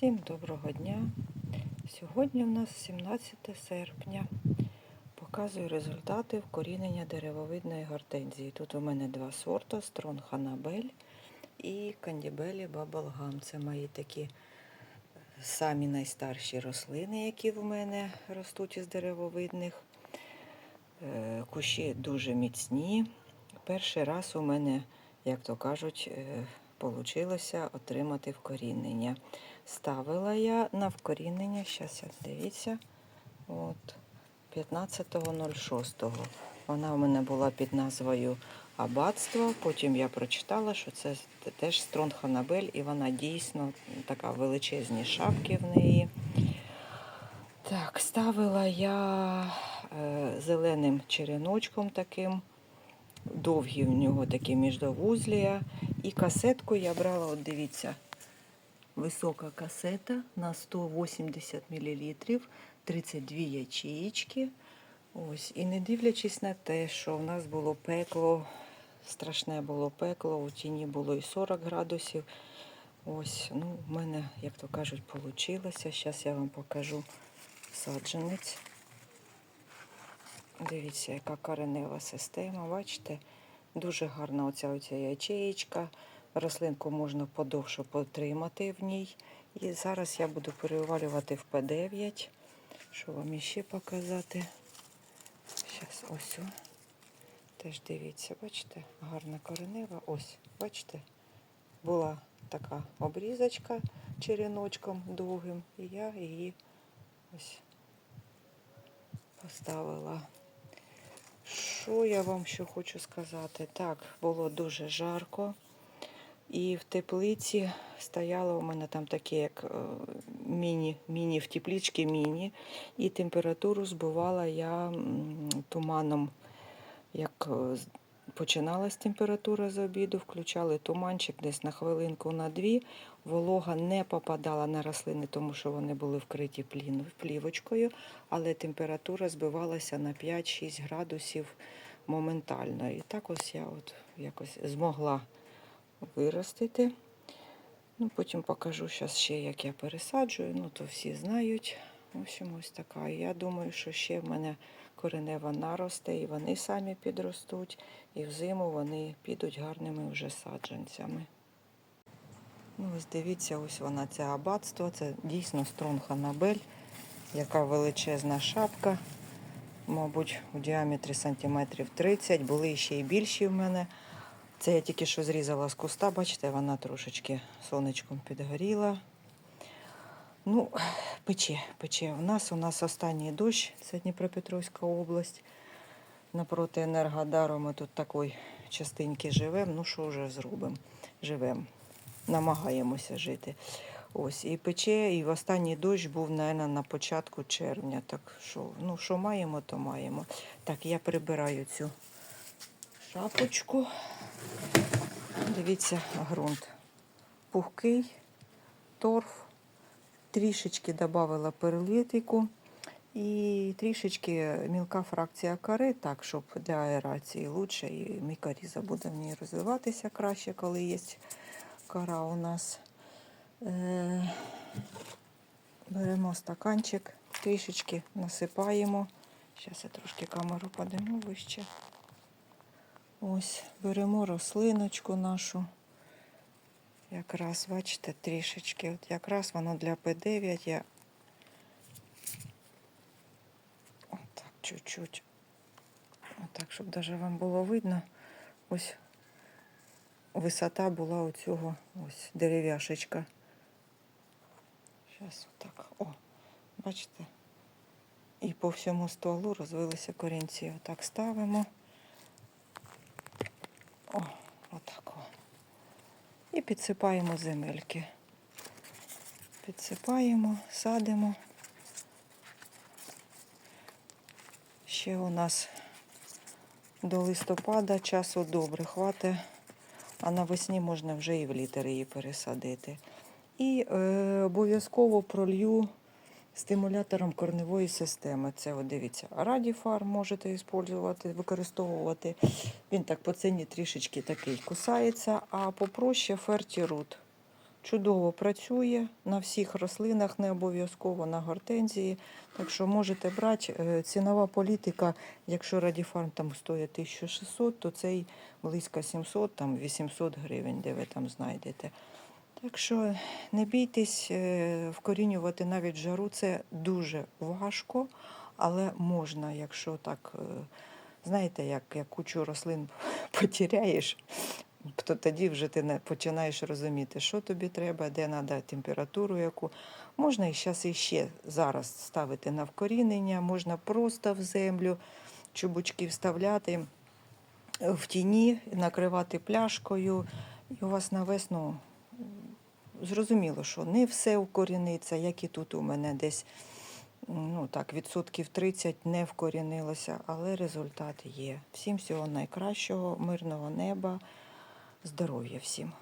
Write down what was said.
Всім доброго дня. Сьогодні у нас 17 серпня. Показую результати вкорінення деревовидної гортензії. Тут у мене два сорти: Строн Ханабель і Кандібелі Баблгам. Це мої такі самі найстарші рослини, які в мене ростуть із деревовидних. Е, Кущі дуже міцні. Перший раз у мене, як то кажуть, вийшло отримати вкорінення. Ставила я на вкорінення, зараз дивіться, от 15.06. Вона у мене була під назвою Аббатство. Потім я прочитала, що це теж Стронханабель, і вона дійсно така величезні шапки в неї. Так, ставила я е, зеленим череночком таким. Довгі в нього такі міждовузлія. І касетку я брала, от дивіться, висока касета на 180 мл, 32 ячеїчки. Ось. І не дивлячись на те, що в нас було пекло, страшне було пекло, у тіні було і 40 градусів. Ось, ну, в мене, як то кажуть, вийшло. Зараз я вам покажу саджанець. Дивіться, яка коренева система, бачите? Дуже гарна оця оця ячеєчка. Рослинку можна подовше потримати в ній. І зараз я буду перевалювати в П9. Що вам іще показати? Зараз ось. Теж дивіться, бачите, гарна коренева. Ось, бачите, була така обрізочка череночком довгим, і я її ось поставила. Що я вам ще хочу сказати? Так, було дуже жарко. І в теплиці стояло у мене там таке, як е, міні, міні в теплічці міні. І температуру збивала я туманом. Як е, починалась температура з обіду, включали туманчик десь на хвилинку на дві. Волога не попадала на рослини, тому що вони були вкриті плівочкою, але температура збивалася на 5-6 градусів моментально. І так ось я от якось змогла виростити. Ну, Потім покажу зараз ще, як я пересаджую. Ну, то всі знають. В общем, ось така. Я думаю, що ще в мене коренева наросте, і вони самі підростуть, і взиму вони підуть гарними вже саджанцями. Ну, Ось дивіться, ось вона це аббатство. Це дійсно стронханабель, яка величезна шапка. Мабуть, у діаметрі сантиметрів 30, були ще й більші в мене. Це я тільки що зрізала з куста, бачите, вона трошечки сонечком підгоріла. Ну, пече, пече. У нас у нас останній дощ, це Дніпропетровська область. Напроти Енергодару ми тут такої частинки живемо. Ну, що вже зробимо? Живемо. Намагаємося жити. Ось, і пече, і в останній дощ був, мабуть, на початку червня. Так що, ну, що маємо, то маємо. Так, я прибираю цю шапочку. Дивіться, ґрунт. Пухкий, торф, трішечки додала перлітику і трішечки мілка фракція кори, так, щоб для аерації краще і мікоріза буде в ній розвиватися краще, коли є кора у нас. Е, беремо стаканчик, трішечки насипаємо. Зараз я трошки камеру подиму вище. Ось, беремо рослиночку нашу. Якраз, бачите, трішечки. От якраз воно для П9 я отак чуть-чуть. Отак, щоб навіть вам було видно. Ось висота була у цього ось дерев'яшечка. Зараз отак. О, бачите? І по всьому стволу розвилися корінці. Отак ставимо. О, отак. О. І підсипаємо земельки. Підсипаємо, садимо. Ще у нас до листопада часу добре хватить, а навесні можна вже і в літери її пересадити. І е, обов'язково пролью стимулятором корневої системи. Це, от дивіться, радіфар можете використовувати. Він так по ціні трішечки такий кусається, а попроще фертірут. чудово працює на всіх рослинах, не обов'язково на гортензії. Так що можете брати. Е, Цінова політика, якщо Радіфарм там стоїть 1600, то цей близько 700, там 800 гривень, де ви там знайдете. Так що не бійтесь е, вкорінювати навіть жару. Це дуже важко, але можна, якщо так, е, знаєте, як, як кучу рослин потеряєш, то тоді вже ти не- починаєш розуміти, що тобі треба, де треба температуру яку. Можна і зараз іще зараз ставити на вкорінення, можна просто в землю чубучки вставляти в тіні, накривати пляшкою, і у вас на весну зрозуміло, що не все вкоріниться, як і тут у мене десь ну так, відсотків 30 не вкорінилося, але результат є. Всім всього найкращого, мирного неба, здоров'я всім.